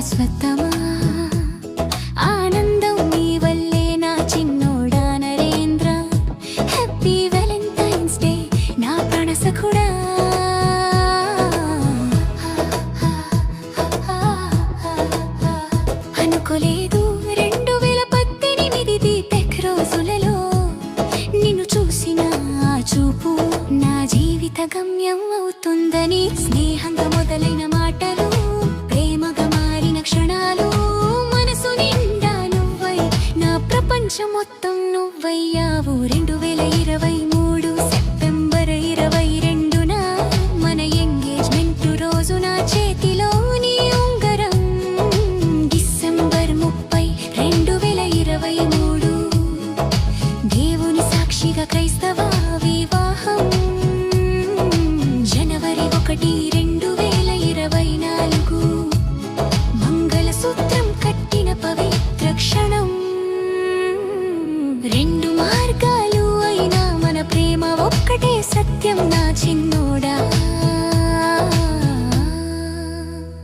శాశ్వతమా? ఆనందం నీ వల్లే నా చిన్నోడా నరేంద్ర. హ్యాపీ వ్యాలంటైన్స్ డే నా ప్రణసకుడా. అనుకోలేదు రెండు వేల పద్దెనిమిది తెక్ రోజులలో. నిన్ను చూసిన ఆ చూపు నా జీవిత గమ్యం అవుతుందని స్నేహంగా మొదలైన మాటలు మొత్తం నువ్వయ్యావు. రెండు వేల ఇరవై రెండు మార్గాలు అయినా మన ప్రేమ ఒక్కటే సత్యం నా చిన్నోడా.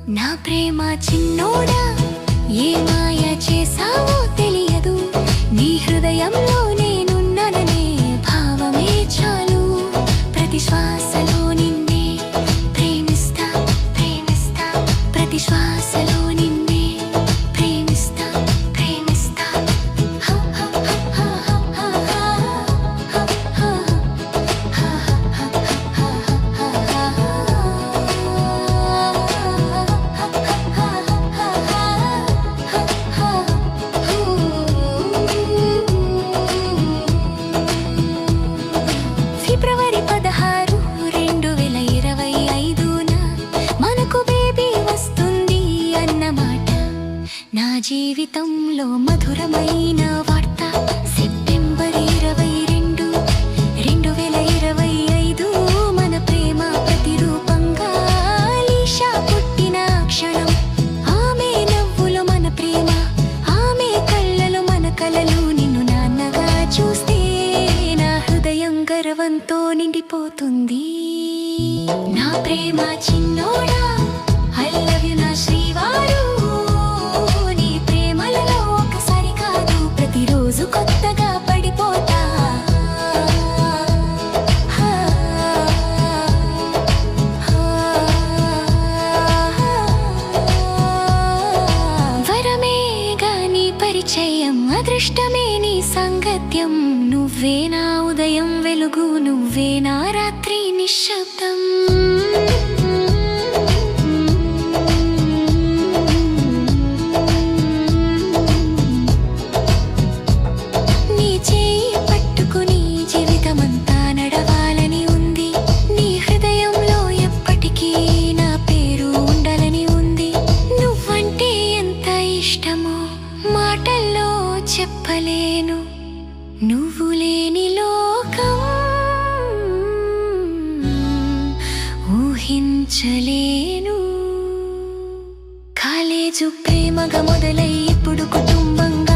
నా ప్రేమ చిన్నోడా ఏ మాయ చేసావో తెలియదు. నీ హృదయంలో గర్వంతో నా ప్రేమ చిన్నోడా ఐ లవ్ యు నా శ్రీవారు. నీ ప్రేమలలో ఒకసారి కాదు ప్రతిరోజు కొత్తగా పడిపోతా. హా, వరమే గాని పరిచయం అదృష్టమే నీ సంగత్యం. నువ్వే నా ఉదయం వెలుగు. నువ్వే నా రాత్రి నిశ్శబ్దం? నీ నువ్వు లేనిలో ఊహించలేను. కాలేజు ప్రేమగా మొదలై ఇప్పుడు కుటుంబంగా